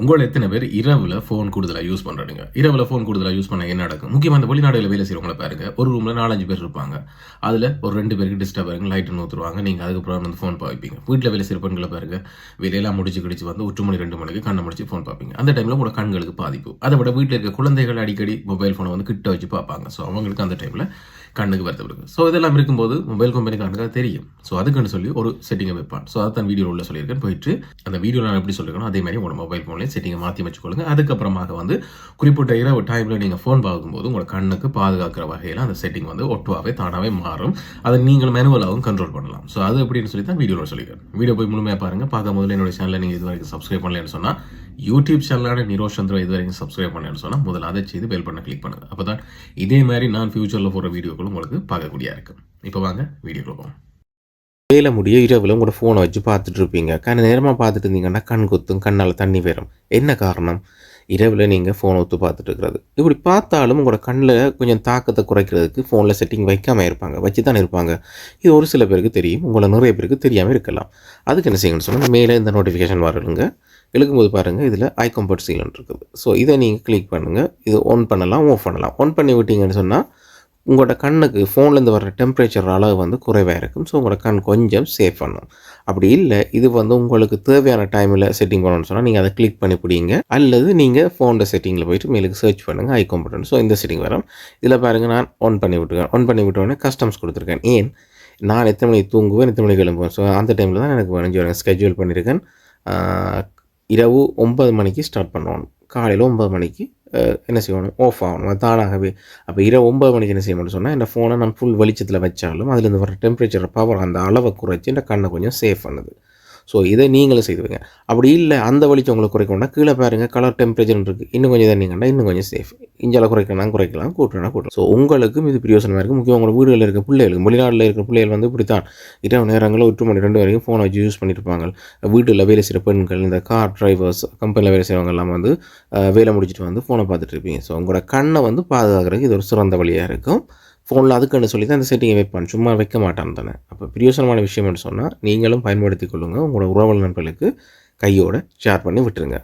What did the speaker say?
உங்களோட எத்தனை பேர் இரவில் ஃபோன் கூடுதலாக யூஸ் பண்ணுறீங்க இரவில் ஃபோன் கூடுதலாக யூஸ் பண்ண என்ன நடக்கும்? முக்கியமாக இந்த வெளிநாடுகளில் வேலை செய்கிறவங்கள பாருங்க. ஒரு ரூமில் நாலஞ்சு பேர் இருப்பாங்க. அதில் ஒரு ரெண்டு பேருக்கு டிஸ்டர்ப் ஆகுங்க லைட்டு நூற்றுருவாங்க நீங்கள் அதுக்கப்புறம் வந்து ஃபோன் பார்ப்பீங்க வீட்டில் வேலை செய்கிற பெண்களை பாருங்க. வேலையெல்லாம் முடிச்சு கிடிச்சு வந்து ஒற்று மணி ரெண்டு மணிக்கு கண்ணை முடிச்சு ஃபோன் பார்ப்பீங்க அந்த டைமில் உங்களோட கண்களுக்கு பாதிப்பு. அதை விட வீட்டில் இருக்க குழந்தைகள் அடிக்கடி மொபைல் ஃபோனை வந்து கிட்ட வச்சு பார்ப்பாங்க ஸோ அவங்களுக்கு அந்த டைமில் கண்ணுக்கு வருத்தப்படுது ஸோ இதெல்லாம் இருக்கும்போது மொபைல் கம்பெனிக்காரனுக்கு அது தெரியும். ஸோ அதுக்குன்னு சொல்லி ஒரு செட்டிங்கை வைப்பான். ஸோ அதை தான் வீடியோவில் உள்ள சொல்லியிருக்கேன். போயிட்டு அந்த வீடியோ நான் எப்படி சொல்லியிருக்கணும் அதே மாதிரி உங்களோட மொபைல் ஃபோன்லேயே செட்டிங்கை மாற்றி வச்சுக்கொள்ளுங்க. அதுக்கப்புறமாக வந்து குறிப்பிட்ட இரவு டைமில் நீங்கள் ஃபோன் பார்க்கும்போது உங்களோட கண்ணுக்கு பாதுகாக்கிற வகையில் அந்த செட்டிங் வந்து ஒட்டுவாகவே தானாகவே மாறும். அதை நீங்கள் மேனுவலாகவும் கண்ட்ரோல் பண்ணலாம். ஸோ அது எப்படின்னு சொல்லி தான் வீடியோவில் சொல்லியிருக்கேன். வீடியோ போய் முழுமையாக பாருங்கள் பார்க்க முதல்ல என்னோட சேனலில் நீங்கள் இது வரைக்கும் சப்ஸ்கிரைப் பண்ணலன்னு சொன்னால் யூடியூப் சேனலான நிரோஷ் சந்திரா இது வரைக்கும் சப்ஸ்கிரைப் பண்ணேன்னு சொன்னால் முதல்ல அதை செய்து பெல் பண்ண கிளிக் பண்ணுங்க. அப்போ தான் இதே மாதிரி நான் ஃபியூச்சரில் போகிற வீடியோக்களும் உங்களுக்கு பார்க்கக்கூடியா இருக்கும். இப்போ வாங்க வீடியோக்குள்ள போகும் வேலை முடிய இரவில் உங்களோட ஃபோனை வச்சு பார்த்துட்டு இருப்பீங்க. கண் நேரமாக பார்த்துட்டு இருந்தீங்கன்னா கண் குத்தும் கண்ணால் தண்ணி வரும். என்ன காரணம்? இரவில் நீங்கள் ஃபோனை ஒத்து பார்த்துட்டு இருக்கிறது இப்படி பார்த்தாலும் உங்களோட கண்ணில் கொஞ்சம் தாக்கத்தை குறைக்கிறதுக்கு ஃபோனில் செட்டிங் வைக்காமல் இருப்பாங்க. வச்சு தானே இருப்பாங்க. இது ஒரு சில பேருக்கு தெரியும். உங்களை நிறைய பேருக்கு தெரியாமல் இருக்கலாம். அதுக்கு என்ன செய்யணும்னு சொன்னால் மேலே இந்த நோட்டிஃபிகேஷன் வரலுங்க இழுக்கும்போது பாருங்கள் இதில் ஐ கம்ஃபர்ட் சீலன் இருக்குது. ஸோ இதை நீங்கள் கிளிக் பண்ணுங்கள் இது ஆன் பண்ணலாம் ஆஃப் பண்ணலாம். ஆன் பண்ணி விட்டீங்கன்னு சொன்னால் உங்களோட கண்ணுக்கு ஃபோன்லேருந்து வர டெம்பரேச்சர் அளவு வந்து குறைவாக இருக்கும். ஸோ உங்களோட கண் கொஞ்சம் சேஃப் பண்ணும். அப்படி இல்லை இது வந்து உங்களுக்கு தேவையான டைமில் செட்டிங் பண்ணணும்னு சொன்னால் நீங்கள் அதை கிளிக் பண்ணி பிடிங்க. அல்லது நீங்கள் ஃபோனில் செட்டிங்கில் போயிட்டு மேலுக்கு சர்ச் பண்ணுங்கள் ஐ பட்டன் ஸோ இந்த செட்டிங் வரும். இதில் பாருங்கள் நான் ஆன் பண்ணி விட்டுருக்கேன். ஆன் பண்ணி விட்டோடனே கஸ்டம்ஸ் கொடுத்துருக்கேன். ஏன்? நான் எத்தனை மணிக்கு தூங்குவேன் எத்தனை மணிக்கு கிளம்புவேன் ஸோ அந்த டைமில் தான் எனக்கு வரைஞ்சி வரேன் ஸ்கெட்யூல் பண்ணியிருக்கேன். இரவு ஒன்பது மணிக்கு ஸ்டார்ட் பண்ணணும் காலையில் ஒன்பது மணிக்கு என்ன செய்யணும்? ஆஃப் ஆகணும். அது தானாகவே. அப்போ இரவு ஒம்பது மணிக்கு என்ன செய்யணும்னு சொன்னால் இந்த ஃபோனை நான் ஃபுல் வெளிச்சத்தில் வச்சாலும் அதுலேருந்து வர டெம்பரேச்சர் பவர் அந்த அளவை குறைச்சி இந்த கண்ணை கொஞ்சம் சேஃப் பண்ணுது. ஸோ இதை நீங்களும் செய்துவீங்க அப்படி இல்லை அந்த வெளிச்சம் உங்களுக்கு குறைக்கணும்னா கீழே பாருங்கள் கலர் டெம்பரேச்சர் இருக்குது இன்னும் கொஞ்சம் தண்ணிங்கன்னா இன்னும் கொஞ்சம் சேஃப் இஞ்சால குறைக்கலாம் குறைக்கலாம் கூட்டணும் கூட்டணும் ஸோ உங்களுக்கும் இது பிரயோசனமாக இருக்குது முக்கியம் உங்களோட வீடுகளில் இருக்க பிள்ளைகளுக்கு வெளிநாட்டில் இருக்கிற பிள்ளைகள் வந்து இப்படி தான் இரவு நேரங்களில் ஒற்று மணி ரெண்டு வரைக்கும் ஃபோனை வச்சு யூஸ் பண்ணியிருப்பாங்க வீட்டில் வேலை செய்கிற பெண்கள் இந்த கார் டிரைவர்ஸ் கம்பெனியில் வேலை செய்கிறவங்க எல்லாம் வந்து வேலை முடிச்சுட்டு வந்து ஃபோனை பார்த்துட்டு இருப்பீங்க. ஸோ உங்களோட கண்ணை வந்து பாதுகாக்கிறதுக்கு இது ஒரு சிறந்த வழியாக இருக்கும். ஃபோனில் அதுக்குன்னு சொல்லி தான் இந்த செட்டிங்கை வைப்பான் சும்மா வைக்க மாட்டான் தானே. அப்போ பிரியோசனமான விஷயம்னு சொன்னால் நீங்களும் பயன்படுத்தி கொள்ளுங்கள் உங்களோட உறவு நண்பர்களுக்கு கையோட ஷேர் பண்ணி விட்டுருங்க.